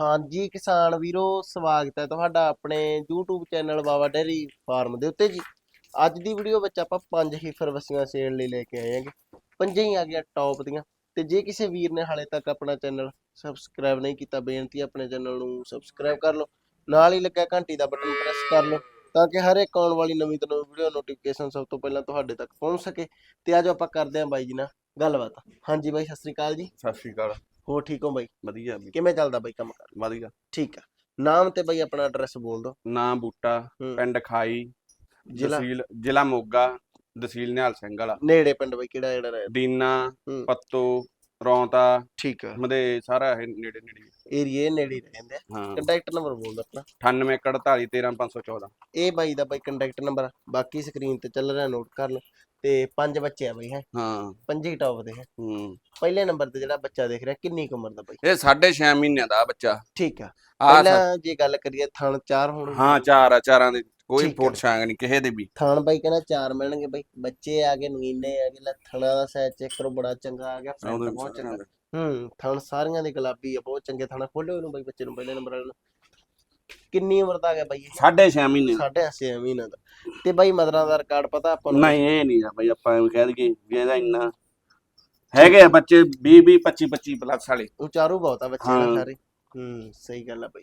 ਹਾਂਜੀ, ਕਿਸਾਨ ਵੀਰੋ, ਸਵਾਗਤ ਹੈ ਤੁਹਾਡਾ ਆਪਣੇ YouTube channel Baba dairy farm ਦੇ ਉੱਤੇ ਜੀ। ਅੱਜ ਦੀ ਵੀਡੀਓ ਵਿੱਚ ਆਪਾਂ ਪੰਜ ਹੀਫਰ ਵਸੀਆਂ ਸੇਲ ਲਈ ਲੈ ਕੇ ਆਏ ਹਾਂਗੇ। ਪੰਜਾਂ ਹੀ ਆ ਗਿਆ ਟੌਪ ਦੀਆਂ। ਤੇ ਜੇ ਕਿਸੇ ਵੀਰ ਨੇ ਹਾਲੇ ਤੱਕ ਆਪਣਾ ਚੈਨਲ ਸਬਸਕ੍ਰਾਈਬ ਨਹੀਂ ਕੀਤਾ, ਬੇਨਤੀ ਆਪਣੇ ਚੈਨਲ ਨੂੰ ਸਬਸਕ੍ਰਾਈਬ ਕਰ ਲਓ। ਨਾਲ ਹੀ ਲੱਗਾ ਘੰਟੀ ਦਾ ਬਟਨ ਪ੍ਰੈਸ ਕਰ ਲਓ, ਤਾਂ ਕਿ ਹਰ ਇੱਕ ਆਉਣ ਵਾਲੀ ਨਵੀਂ ਤੋਂ ਨਵੀਂ ਵੀਡੀਓ ਨੋਟੀਫਿਕੇਸ਼ਨ ਸਭ ਤੋਂ ਪਹਿਲਾਂ ਤੁਹਾਡੇ ਤੱਕ ਪਹੁੰਚ ਸਕੇ। ਤੇ ਅੱਜ ਆਪਾਂ ਕਰਦੇ ਹਾਂ ਬਾਈ ਜੀ ਨਾਲ ਗੱਲਬਾਤ। ਹਾਂਜੀ ਬਾਈ, ਸਤਿ ਸ੍ਰੀ ਅਕਾਲ ਜੀ। ਸਤਿ ਸ਼੍ਰੀ ਅਕਾਲ। ਹੋਰ ਠੀਕ ਹੋ ਬਾਈ? ਵਧੀਆ ਵੀ ਕਿਵੇਂ ਚੱਲਦਾ ਬਾਈ ਕੰਮ ਕਰ? ਵਧੀਆ। ਠੀਕ ਆ। ਨਾਮ ਤੇ ਬਾਈ ਆਪਣਾ ਐਡਰੈਸ ਬੋਲ ਦਿਓ। ਨਾਂ ਬੂਟਾ ਹੂੰ। ਪਿੰਡ ਖਾਈ ਜ਼ਿਲ੍ਹਾ? ਤਹਿਸੀਲ ਜ਼ਿਲ੍ਹਾ ਮੋਗਾ ਤਹਿਸੀਲ ਨਿਹਾਲ ਸਿੰਘ ਵਾਲਾ। ਨੇੜੇ ਪਿੰਡ ਬਾਈ ਕਿਹੜਾ ਜਿਹੜਾ ਰਹਿ ਦੀਨਾ ਹੂੰ। ਪੱਤੋ ਰੌਂਤਾ ਠੀਕ ਆ। ਮਦੇ ਸਾਰਾ ਇਹ ਨੇੜੇ ਨੇੜੇ ਹੀ। ਏਰੀਏ ਨੇੜੇ ਹੀ ਰਹਿੰਦੇ ਆ ਹਾਂ। ਕੰਟੈਕਟ ਨੰਬਰ ਬੋਲ ਦਿਓ ਆਪਣਾ। 9841413514 ਇਹ ਬਾਈ ਦਾ ਬਾਈ ਕੰਟੈਕਟ ਨੰਬਰ ਬਾਕੀ ਸਕਰੀਨ ਤੇ ਚੱਲ ਰਿਹਾ ਨੋਟ ਕਰ ਲਓ। ਤੇ ਪੰਜ ਬੱਚੇ ਆ ਬਾਈ ਹੈ। ਹਾਂ। ਪੰਜੇ ਟੌਪ ਦੇ ਹੈ। ਹੂੰ। ਪਹਿਲੇ ਨੰਬਰ ਤੇ ਜਿਹੜਾ ਬੱਚਾ ਦੇਖ ਰਿਹਾ ਕਿੰਨੀ ਕੁ ਉਮਰ ਦਾ ਬਾਈ? ਇਹ 6.5 ਮਹੀਨਿਆਂ ਦਾ ਬੱਚਾ। ਠੀਕ ਆ। ਪਹਿਲਾਂ ਜੇ ਗੱਲ ਕਰੀਏ ਥਣ ਚਾਰ ਹੋਣ ਹਾਂ ਚਾਰ ਆ ਚਾਰਾਂ ਦੇ। ਕੋਈ। ਫੋਟ ਛਾਂਗ ਨਹੀਂ ਕਿਸੇ ਦੇ ਵੀ। ਥਣ ਬਾਈ ਕਹਿੰਦਾ ਚਾਰ ਮਿਲਣਗੇ ਬਾਈ। ਬੱਚੇ ਆ ਗਏ ਨਗੀਨੇ ਆ ਗਏ ਥਣਾ ਦਾ ਸਾਈਜ਼ ਚੈੱਕ ਕਰੋ ਬੜਾ ਚੰਗਾ ਆ ਗਿਆ ਬਹੁਤ ਚੰਗਾ। ਹੂੰ ਥਣ ਸਾਰੀਆਂ ਦੇ ਗੁਲਾਬੀ ਆ ਬਹੁਤ ਚੰਗੇ ਥਣ ਖੋਲਿਓ ਇਹਨੂੰ ਬਾਈ ਬੱਚੇ ਨੂੰ ਪਹਿਲੇ ਨੰਬਰ ਵਾਲੇ ਨੂੰ। ਕਿੰਨੀ ਉਮਰ ਦਾ ਗਿਆ ਬਾਈ ਸਾਢੇ ਛੇ ਮਹੀਨੇ ਦਾ। ਸਾਢੇ ਛੇ ਮਹੀਨਾ ਦਾ। ਤੇ ਬਾਈ ਮਦਰਾਂ ਦਾ ਰਿਕਾਰਡ ਪਤਾ ਆਪਾਂ ਨੂੰ? ਨਹੀਂ ਇਹ ਨਹੀਂ ਆ ਬਈ ਆਪਾਂ ਐਵੇਂ ਕਹਿ ਦਈਏ ਵੀ ਇਹਦਾ ਇੰਨਾ ਹੈਗੇ ਆ ਬੱਚੇ 20 20 25 25 ਪਲੱਸ ਵਾਲੇ। ਉਚਾਰੂ ਬਹੁਤ ਆ ਬੱਚੇ ਦਾ ਹਾਂ। ਸਾਰੇ। ਹੂੰ ਸਹੀ ਗੱਲ ਆ ਬਾਈ।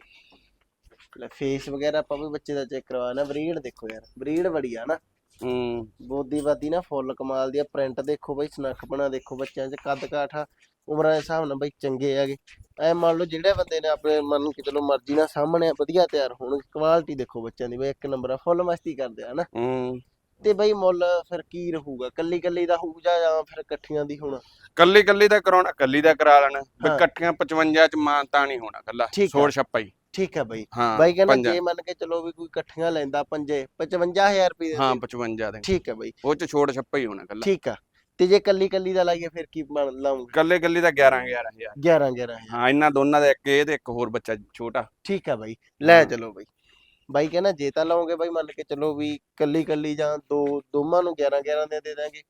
ਲੈ ਫੇਸ ਵਗੈਰਾ ਆਪਾਂ ਵੀ ਬੱਚੇ ਦਾ ਚੈੱਕ ਕਰਵਾਣਾ ਬਰੀਡ ਦੇਖੋ ਯਾਰ ਬਰੀਡ ਬੜੀ ਆ ਨਾ। ਹੂੰ। ਬੋਦੀ ਬਾਦੀ ਨਾ ਫੁੱਲ ਕਮਾਲ ਦੀ ਆ ਪ੍ਰਿੰਟ ਦੇਖੋ ਬਾਈ ਸਨੱਖਪਣਾ ਦੇਖੋ ਬੱਚਿਆਂ 'ਚ ਕੱਦ ਕਾਠਾ ਉਮਰਾਂ ਦੇ ਹਿਸਾਬ ਨਾਲ ਬਾਈ ਚੰਗੇ ਹੈਗੇ। ਐ ਮੰਨ ਲਓ ਜਿਹੜੇ ਬੰਦੇ ਨੇ ਆਪਣੇ ਮਨ ਕਿ ਚਲੋ ਮਰਜ਼ੀ ਨਾਲ ਸਾਹਮਣੇ ਆ, ਵਧੀਆ ਤਿਆਰ ਹੋਣਗੇ ਕੁਆਲਿਟੀ ਦੇਖੋ ਬੱਚਿਆਂ ਦੀ ਬਾਈ ਇੱਕ ਨੰਬਰ ਆ ਫੁੱਲ ਮਸਤੀ ਕਰਦੇ ਆ ਨਾ ਹੂੰ। ਤੇ ਬਾਈ ਮੁੱਲ ਫਿਰ ਕੀ ਰਹੂਗਾ? ਕੱਲੀ ਕੱਲੀ ਦਾ ਹੋਊ ਜਾਂ ਜਾਂ ਫਿਰ ਇਕੱਠੀਆਂ ਦੀ ਹੋਣਾ? ਕੱਲੀ ਕੱਲੀ ਦਾ ਕਰਾਉਣਾ ਕੱਲੀ ਦਾ ਕਰਾ ਲੈਣਾ। ਵੀ ਹਾਂ। ਇਕੱਠੀਆਂ 55 ਚ ਮਾਨਤਾ ਨਹੀਂ ਹੋਣਾ ਕੱਲਾ ਠੀਕ ਆ। ਛੋੜ ਛੱਪਾ ਹੀ। ਠੀਕ ਹੈ ਬਾਈ। ਹਾਂ ਬਾਈ ਕਹਿੰਦਾ। ਜੇ ਮੰਨ ਕੇ ਚਲੋ ਵੀ ਕੋਈ ਇਕੱਠੀਆਂ ਲੈਂਦਾ ਪੰਜੇ 55000 ਰੁਪਏ ਦੇ ਹਾਂ ਦੇ। 55 ਦੇ। ਠੀਕ ਹੈ ਬਾਈ। ਉਹ ਚ ਛੋੜ ਛੱਪਾ ਹੀ ਹੋਣਾ ਕੱਲਾ ਠੀਕ ਆ। ਤੇ ਜੇ ਕੱਲੀ ਕੱਲੀ ਦਾ ਲਾਈਏ ਫਿਰ ਕੀ ਬਣ ਲਾਉਂਗੇ? ਕੱਲੇ ਕੱਲੀ ਦਾ 11 11000 11 11000 ਹਾਂ ਇਹਨਾਂ ਦੋਨਾਂ ਦਾ ਇੱਕ ਇਹ ਤੇ ਇੱਕ ਹੋਰ ਬੱਚਾ ਛੋਟਾ। ਠੀਕ ਆ ਬਾਈ। ਲੈ। ਚਲੋ ਬਾਈ। ਬਾਈ ਕਹਿੰਦਾ ਜੇ ਤਾਂ ਲਾਓਗੇ ਬਾਈ ਮੰਨ ਕੇ ਚਲੋ ਵੀ ਕੱਲੀ ਕੱਲੀ ਜਾਂ ਦੋ ਦੋਵਾਂ ਨੂੰ 11 11 ਦੇ ਦੇ ਦਾਂਗੇ।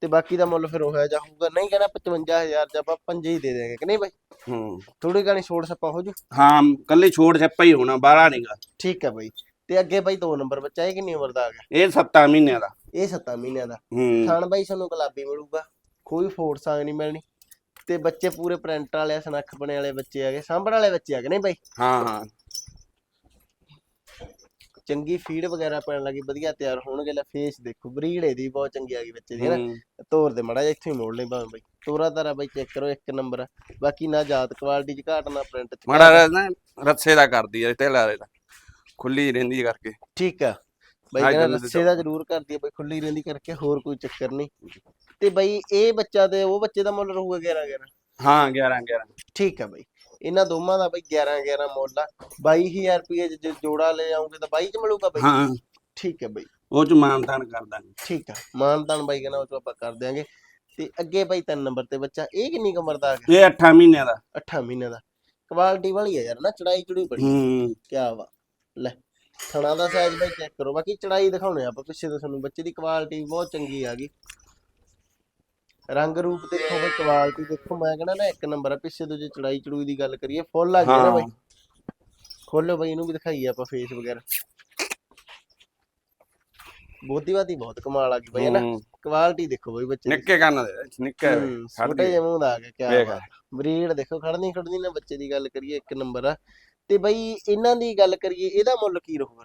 ਤੇ ਬਾਕੀ ਦਾ ਮੁੱਲ ਫਿਰ ਉਹ ਜਾ ਹੋਊਗਾ। ਨਹੀਂ ਕਹਿੰਦਾ 55000 ਚ ਆਪਾਂ ਪੰਜੇ ਹੀ ਦੇ ਦੇਾਂਗੇ ਕਿ ਨਹੀਂ ਬਾਈ? ਹੂੰ। ਥੋੜੀ ਗਾਣੀ ਛੋੜ ਸੱਪਾ ਹੋ ਜੂ? ਹਾਂ ਕੱਲੀ ਛੋੜ ਛੱਪਾ ਹੀ ਹੋਣਾ ਬਾਹਲਾ ਨਹੀਂਗਾ ਠੀਕ ਆ ਬਾਈ। ਤੇ ਅੱਗੇ ਬਾਈ ਦੋ ਨੰਬਰ ਬੱਚਾ ਇਹ ਕਿੰਨੀ ਉਮਰ ਦਾ ਆ ਗਿਆ? ਇਹ 7 ਮਹੀਨਿਆਂ ਦਾ। ਇਹ 7 ਮਹੀਨਿਆਂ ਦਾ। ਹੂੰ। ਖਾਣ ਬਾਈ ਸਾਨੂੰ ਗੁਲਾਬੀ ਮਿਲੂਗਾ। ਕੋਈ ਫੋੜ ਸਾਂਗ ਨਹੀਂ ਮਿਲਣੀ। ਤੇ ਬੱਚੇ ਪੂਰੇ ਪ੍ਰਿੰਟ ਵਾਲੇ ਸਨੱਖ ਬਣੇ ਵਾਲੇ ਬੱਚੇ ਹੈਗੇ ਸਾਂਭਣ ਵਾਲੇ ਬੱਚੇ ਹੈਗੇ ਨਹੀਂ ਬਾਈ? ਹਾਂ ਹਾਂ। ਚੰਗੀ ਫੀਡ ਵਗੈਰਾ ਪੈਣ ਲੱਗੀ ਵਧੀਆ ਤਿਆਰ ਹੋਣਗੇ ਲੈ ਫੇਸ ਦੇਖੋ ਬਰੀਡ ਇਹਦੀ ਬਹੁਤ ਚੰਗੀ ਆ ਗਈ ਬੱਚੇ ਦੀ ਹੈ ਨਾ ਹੂੰ। ਤੋਰ ਦੇ ਮੜਾ ਇੱਥੇ ਹੀ ਮੋੜ ਲਈ ਭਾਵੇਂ ਬਾਈ। ਤੋਰਾ ਤਾਰਾ ਬਾਈ ਚੈੱਕ ਕਰੋ ਇੱਕ ਨੰਬਰ ਬਾਕੀ ਨਾ ਜਾਤ ਕੁਆਲਿਟੀ ਚ ਘਾਟ ਨਾ ਪ੍ਰਿੰਟ ਚ ਮਾੜਾ ਨਾ ਰੱਸੇ ਦਾ ਕਰਦੀ ਤੇ ਲਾਰੇ ਦਾ ਖੁੱਲੀ ਰਹਿੰਦੀ ਕਰਕੇ। ਠੀਕ ਆ। ਬਾਈ ਹਾਂ, ਕਹਿੰਦਾ ਇੱਧਰ ਨੂੰ ਰੱਸੇ ਦਾ ਜ਼ਰੂਰ ਕਰਦੀ ਆ ਬਾਈ ਖੁੱਲੀ ਰਹਿੰਦੀ ਕਰਕੇ ਹੋਰ ਕੋਈ ਚੱਕਰ ਨਹੀਂ। ਤੇ ਬਾਈ ਇਹ ਬੱਚਾ ਤੇ ਉਹ ਬੱਚੇ ਦਾ ਮੁੱਲ ਰਹੂਗਾ 11 11 ਹਾਂ 11 11 ਠੀਕ ਆ ਬਾਈ। ਇਹਨਾਂ ਦੋਵਾਂ ਦਾ ਬਾਈ 11 11 ਮੁੱਲ ਆ। 22000 ਰੁਪਏ ਜੇ ਜੋੜਾ ਲੈ ਆਉਂਗੇ ਤਾਂ 22 ਚ ਮਿਲੂਗਾ ਬਾਈ? ਹਾਂ। ਠੀਕ ਹੈ ਬਾਈ। ਉਹ ਚ ਮਾਨਤਾਨ ਕਰ ਦਾਂਗੇ। ਠੀਕ ਆ। ਮਾਨਤਾਨ ਬਾਈ ਕਹਿੰਦਾ ਉਹ ਤੋਂ ਆਪਾਂ ਕਰ ਦਿਆਂਗੇ। ਤੇ ਅੱਗੇ ਬਾਈ ਤਿੰਨ ਨੰਬਰ ਤੇ ਬੱਚਾ ਇਹ ਕਿੰਨੀ ਕੁ ਉਮਰ ਦਾ ਆ ਗਿਆ? ਇਹ 8 ਮਹੀਨਿਆਂ ਦਾ। 8 ਮਹੀਨੇ ਦਾ। ਕੁਆਲਿਟੀ ਵਾਲੀ ਆ ਯਾਰ ਨਾ ਚੜਾਈ ਚੜੂਈ ਬੜੀ। ਹੂੰ। ਕਿਆ ਵਾ। ਲੈ ਥਣਾ ਦਾ ਸਾਈਜ਼ ਬਾਈ ਚੈੱਕ ਕਰੋ। ਬਾਕੀ ਚੜਾਈ ਦਿਖਾਉਣੇ ਆਪਾਂ ਪਿੱਛੇ ਤੋਂ ਤੁਹਾਨੂੰ। ਬੱਚੇ ਦੀ ਕੁਆਲਿਟੀ ਬਹੁਤ ਚੰਗੀ ਆ ਗਈ। ਰੰਗ ਰੂਪ ਦੇਖੋ ਬਈ ਕੁਆਲਿਟੀ ਦੇਖੋ ਮੈਂ ਕਹਿੰਦਾ ਨਾ ਇੱਕ ਨੰਬਰ ਆ ਪਿੱਛੇ ਤੋਂ ਜੇ ਚੜਾਈ ਚੜੂਈ ਦੀ ਗੱਲ ਕਰੀਏ ਫੁੱਲ ਆ ਗਿਆ ਨਾ ਬਾਈ ਖੋਲੋ ਬਾਈ ਇਹਨੂੰ ਵੀ ਦਿਖਾਈਏ ਆਪਾਂ ਫੇਸ ਵਗੈਰਾ ਬੋਧੀਵਾਦੀ ਬਹੁਤ ਕਮਾਲ ਆ ਗਈ ਬਾਈ ਨਾ। ਕੁਆਲਿਟੀ ਦੇਖੋ ਬਾਈ ਬੱਚੇ ਨਿੱਕੇ ਕੰਨ ਦੇ ਨਿੱਕੇ ਛੋਟੇ। ਜਿਹੇ ਮੂੰਹ ਦਾ ਆ ਗਿਆ ਵੇਖ। ਬਾਤ ਬਰੀਡ ਦੇਖੋ ਖੜਨੀ ਖੜਨੀ ਨਾ ਬੱਚੇ ਦੀ ਗੱਲ ਕਰੀਏ ਇੱਕ ਨੰਬਰ ਆ ਤੇ ਬਈ ਇਹਨਾਂ ਦੀ ਗੱਲ ਕਰੀਏ ਇਹਦਾ ਮੁੱਲ ਕੀ ਰਹੂਗਾ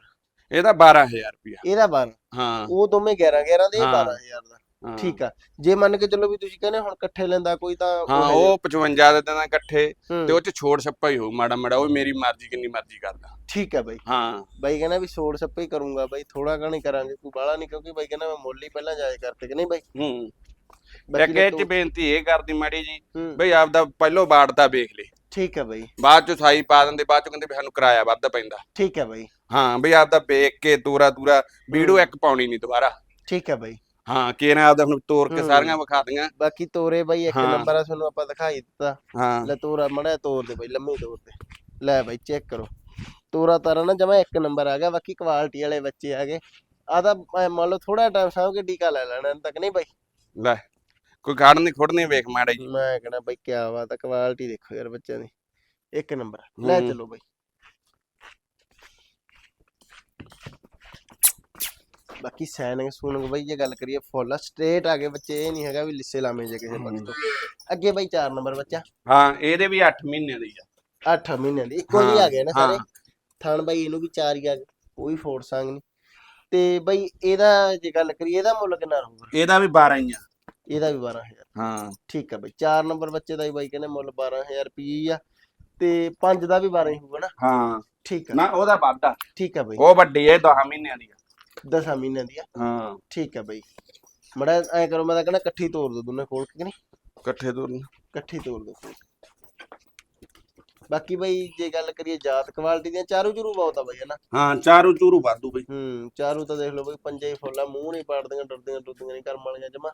ਇਹਦਾ 12000 ਰੁਪਿਆ ਇਹਦਾ 12 ਹਾਂ ਉਹ ਦੋਵੇਂ 11 11 ਦੇ ਇਹ ਹਾਂ। 12000 ਦਾ। ਠੀਕ ਆ। ਜੇ ਮੰਨ ਕੇ ਚੱਲੋ ਵੀ ਤੁਸੀਂ ਕਹਿੰਦੇ ਹੁਣ ਇਕੱਠੇ ਲੈਂਦਾ ਕੋਈ ਤਾਂ ਹਾਂ ਹੈ ਉਹ 55 ਦੇ ਦਿਨਾਂ ਇਕੱਠੇ ਹੂੰ, ਤੇ ਉਹ ਚ ਛੋੜ ਛੱਪਾ ਹੀ ਹੋਊ ਮਾੜਾ ਮਾੜਾ ਉਹ ਮੇਰੀ ਮਰਜ਼ੀ ਕਿੰਨੀ ਮਰਜ਼ੀ ਕਰਦਾ ਠੀਕ ਆ ਬਾਈ। ਹਾਂ। ਬਾਈ ਕਹਿੰਦਾ ਵੀ ਸੋੜ ਸੱਪੇ ਹੀ ਕਰੂੰਗਾ ਬਾਈ ਥੋੜਾ ਘਣੀ ਕਰਾਂਗੇ ਕੋਈ ਬਾਹਲਾ ਨਹੀਂ ਕਿਉਂਕਿ ਬਾਈ ਕਹਿੰਦਾ ਮੈਂ ਮੁੱਲ ਹੀ ਪਹਿਲਾਂ ਜਾਇਜ਼ ਕਰਤੇ ਕਿ ਨਹੀਂ ਬਾਈ? ਹੂੰ। ਇਹ ਚ ਤਾਂ ਬੇਨਤੀ ਇਹ ਕਰਦੀ ਮਾੜੀ ਜੀ ਹੂੰ, ਬਈ ਆਪਦਾ ਪਹਿਲੋਂ ਬਾੜ ਦਾ ਵੇਖ ਲੈ। ਠੀਕ ਆ ਬਾਈ। ਬਾਅਦ ਚ ਸਾਈ ਪਾ ਦਿੰਦੇ ਬਾਅਦ ਚ ਕਹਿੰਦੇ ਵੀ ਸਾਨੂੰ ਕਿਰਾਇਆ ਵੱਧ ਪੈਂਦਾ। ਠੀਕ ਆ ਬਾਈ। ਹਾਂ ਬਈ ਆਪਦਾ ਵੇਖ ਕੇ ਤੂਰਾ ਤੂਰਾ ਵੀਡੀਓ ਇੱਕ ਪਾਉਣੀ ਨਹੀਂ ਦੁਬਾਰਾ। ਠੀਕ ਆ ਬਾਈ। ਹਾਂ ਕਿਹਨੇ ਆਪਦਾ ਹੁਣ ਤੋਰ ਕੇ ਹੂੰ। ਸਾਰੀਆਂ ਵਿਖਾ ਦੀਆਂ ਬਾਕੀ ਤੋਰੇ ਬਾਈ ਇੱਕ ਹਾਂ। ਨੰਬਰ ਆ ਤੁਹਾਨੂੰ ਆਪਾਂ ਦਿਖਾਈ ਦਿੱਤਾ। ਹਾਂ। ਲੈ ਤੋਰਾ ਮੜਾ ਤੋਰ ਦੇ ਬਾਈ ਲੰਮੀ ਤੋਰ ਦੇ ਲੈ ਬਾਈ ਚੈੱਕ ਕਰੋ। ਤੋਰਾ ਤਾਰਾ ਨਾ ਜਮਾ ਇੱਕ ਨੰਬਰ ਆ ਗਿਆ ਬਾਕੀ ਕੁਆਲਿਟੀ ਵਾਲੇ ਬੱਚੇ ਆ ਗਏ। ਆ ਤਾਂ ਐਂ ਮੰਨ ਲਓ ਥੋੜਾ ਟਾਈਮ ਸਾਂਭ ਕੇ ਟੀਕਾ ਲੈ ਲੈਣਾ ਤੱਕ ਨਹੀਂ ਬਾਈ। ਲੈ ਕੋਈ ਖੜ ਨਹੀਂ ਖੁੜ ਨਹੀਂ ਵੇਖ ਮਾੜਾ ਜੀ ਮੈਂ ਕਹਣਾ ਬਾਈ ਕਿਆ ਬਾਤ ਆ ਕੁਆਲਿਟੀ ਦੇਖੋ ਯਾਰ ਬੱਚਿਆਂ ਦੀ। ਇੱਕ ਨੰਬਰ ਲੈ ਹੂੰ। ਚਲੋ ਬਾਈ। ਬਾਕੀ ਸੈਨਿੰਗ ਸੂਨਿੰਗ ਬਾਈ ਜੇ ਗੱਲ ਕਰੀਏ ਫੁੱਲ ਸਟ੍ਰੇਟ ਆ ਗਏ ਬੱਚੇ ਇਹ ਨਹੀਂ ਹੈਗਾ ਵੀ ਲਿੱਸੇ ਲਾਵੇਂ ਜੇ ਕਿਸੇ ਪਾਸੇ ਤੋਂ। ਅੱਗੇ ਬਾਈ 4 ਨੰਬਰ ਬੱਚਾ। ਹਾਂ ਇਹਦੇ ਵੀ 8 ਮਹੀਨੇ ਦੀ ਆ। 8 ਮਹੀਨਿਆਂ ਦੀ ਇੱਕੋ ਹਾਂ, ਆ ਗਏ ਨਾ ਸਾਰੇ। ਥਣ ਬਾਈ ਇਹਨੂੰ ਵੀ ਚਾਰ ਹੀ ਆ ਗਏ ਕੋਈ ਫੋੜ ਸੰਗ ਨਹੀਂ ਤੇ ਬਾਈ ਇਹਦਾ ਜੇ ਗੱਲ ਕਰੀਏ ਇਹਦਾ ਮੁੱਲ ਕਿੰਨਾ ਰਹੂਗਾ? ਇਹਦਾ ਵੀ 12 ਹੀ ਆ। ਇਹਦਾ ਵੀ 12000 ਹਾਂ। ਠੀਕ ਆ ਬਾਈ 4 ਨੰਬਰ ਬੱਚੇ ਦਾ ਹੀ ਬਾਈ ਕਹਿੰਦੇ ਮੁੱਲ 12000 ਰੁਪਏ ਆ। ਤੇ 5 ਦਾ ਵੀ 12 ਹੀ ਹੋਊਗਾ ਨਾ। ਹਾਂ। ਠੀਕ ਆ। ਨਾ ਉਹਦਾ ਵਾਧਾ ਠੀਕ ਆ ਬਾਈ। ਉਹ ਵੱਡੀ ਹੈ 10 ਮਹੀਨਿਆਂ ਦੀ ਆ। 10 ਮਹੀਨਿਆਂ ਦੀ ਆ ਹਾਂ। ਠੀਕ ਆ ਬਾਈ। ਮੜਾ ਐ ਕਰੋ ਮੈਂ ਤਾਂ ਕਹਿੰਦਾ ਇਕੱਠੀ ਤੋੜ ਦੋ ਦੋਨੇ ਖੋਲ ਕੇ ਕਿ ਨਹੀਂ? ਇਕੱਠੇ ਤੋਂ ਇਕੱਠੀ ਤੋੜ ਦੋ। ਬਾਕੀ ਬਾਈ ਜੇ ਗੱਲ ਕਰੀਏ ਜਾਤ ਕੁਆਲਿਟੀ ਦੀਆਂ ਚਾਰੂ ਚੂਰੂ ਬਹੁਤ ਆ ਬਾਈ ਹਨਾ ਹਾਂ ਚਾਰੂ ਚੂਰੂ ਵਾਧੂ ਬਈ। ਹੂੰ ਚਾਰੂ ਤਾਂ ਦੇਖ ਲਓ ਬਈ ਪੰਜੇ ਹੀ ਫੁੱਲਾ ਮੂੰਹ ਨਹੀਂ ਪਾੜਦੀਆਂ ਡਰਦੀਆਂ ਡਰਦੀਆਂ ਨਹੀਂ ਕਰਮ ਵਾਲੀਆਂ ਜਮਾ।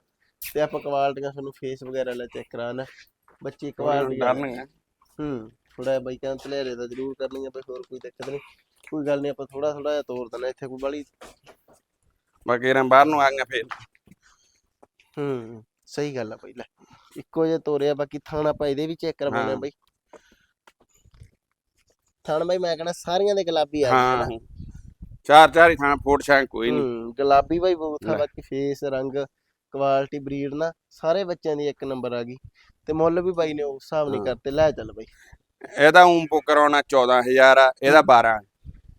ਤੇ ਆਪਾਂ ਕੁਆਲਿਟੀਆਂ ਤੁਹਾਨੂੰ ਫੇਸ ਵਗੈਰਾ ਲੈ ਚੈੱਕ ਕਰਾਣਾ ਬੱਚੀ ਕੁਆਲਿਟੀ ਕਰਨਗੇ ਹੂੰ ਥੋੜਾ ਬਾਈ ਕਹਿੰਦਾ ਤਲੇਰੇ ਦਾ ਜ਼ਰੂਰ ਕਰਨੀ ਆ ਬਈ ਹੋਰ ਕੋਈ ਦਿੱਕਤ ਨਹੀਂ। ਕੋਈ ਗੱਲ ਨਹੀਂ ਆਪਾਂ ਥੋੜਾ ਥੋੜਾ ਜਿਹਾ ਤੋੜ ਦਿੰਦੇ ਇੱਥੇ ਕੋਈ ਬਾਲੀ ਬਾਕੀ ਰਾਂ ਬਾਹਰ ਨੂੰ ਆ ਗਈਆਂ ਫੇਰ ਹੂੰ ਸਹੀ ਗੱਲ ਆ ਬਈ ਲੈ ਇੱਕੋ ਜਿਹਾ ਤੋਰਿਆ ਬਾਕੀ ਥਾਣ ਆਪਾਂ ਇਹਦੇ ਵੀ ਚੈੱਕ ਕਰਵਾਉਣੇ। ਬਈ ਥਾਣ ਬਈ ਮੈਂ ਕਹਿੰਦਾ ਸਾਰੀਆਂ ਦੇ ਗੁਲਾਬੀ ਆ ਗਏ ਹਾਂ ਹਨਾ। ਚਾਰ ਚਾਰ ਹੀ ਥਾਂ ਫੋਟ ਸ਼ਾਂਕ ਕੋਈ ਨਹੀਂ ਹੂੰ ਗੁਲਾਬੀ ਬਾਈ ਬਹੁਤ ਆ ਲੈ। ਬਾਕੀ ਫੇਸ ਰੰਗ ਕੁਆਲਿਟੀ ਬਰੀਡ ਨਾ ਸਾਰੇ ਬੱਚਿਆਂ ਦੀ ਇੱਕ ਨੰਬਰ ਆ ਗਈ ਤੇ ਮੁੱਲ ਵੀ ਬਾਈ ਨੇ ਉਸ ਹਿਸਾਬ ਨਹੀਂ ਹਾਂ। ਕਰਤੇ ਲੈ ਚੱਲ ਬਾਈ ਇਹਦਾ ਉਂ ਕਰਾਉਣਾ 14000 ਆ ਇਹਦਾ 12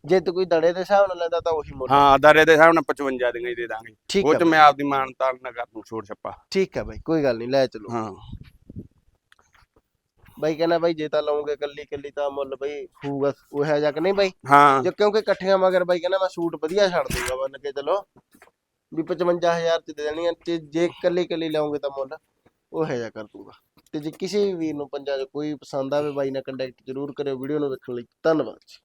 ਜੇ ਤੂੰ ਕੋਈ ਦੜੇ ਦੇ ਹਿਸਾਬ ਨਾਲ ਲੈਂਦਾ ਤਾਂ ਉਹੀ ਮੁੱਲ। ਹਾਂ ਦਰੇ ਦੇ ਹਿਸਾਬ ਨਾਲ 55 ਦੀਆਂ ਹੀ ਦੇ ਦਾਂਗੇ। ਠੀਕ ਉਹ ਚ ਮੈਂ ਆਪਦੀ ਮਾਨਤਾਲ ਨਾਲ ਕਰ ਦੂੰ ਛੋੜ ਛੱਪਾ। ਠੀਕ ਆ ਬਾਈ ਕੋਈ ਗੱਲ ਨਹੀਂ ਲੈ ਚਲੋ। ਹਾਂ। ਬਾਈ ਕਹਿੰਦਾ ਬਾਈ ਜੇ ਤਾਂ ਲਓਗੇ ਕੱਲੀ ਕੱਲੀ ਤਾਂ ਮੁੱਲ ਬਾਈ ਹੋਊਗਾ ਉਹ ਹੈ ਜਾਂ ਕਿ ਨਹੀਂ ਬਾਈ? ਹਾਂ। ਜੇ ਕਿਉਂਕਿ ਇਕੱਠੀਆਂ ਮਗਰ ਬਾਈ ਕਹਿੰਦਾ ਮੈਂ ਸੂਟ ਵਧੀਆ ਛੱਡ ਦੂੰਗਾ ਮੰਨ ਕੇ ਚਲੋ ਵੀ 55000 ਚ ਦੇ ਦੇਣੀਆਂ ਤੇ ਜੇ ਕੱਲੀ ਕੱਲੀ ਲਓਗੇ ਤਾਂ ਮੁੱਲ ਉਹ ਹੈ ਜਾ ਕਰ ਦੂੰਗਾ ਤੇ ਜੇ ਕਿਸੇ ਵੀ ਵੀਰ ਨੂੰ ਪੰਜਾਂ ਚ ਕੋਈ ਪਸੰਦ ਆਵੇ ਬਾਈ ਨਾਲ ਕੰਟੈਕਟ ਜ਼ਰੂਰ ਕਰਿਓ ਵੀਡੀਓ ਨੂੰ ਵੇਖਣ ਲਈ ਧੰਨਵਾਦ ਜੀ।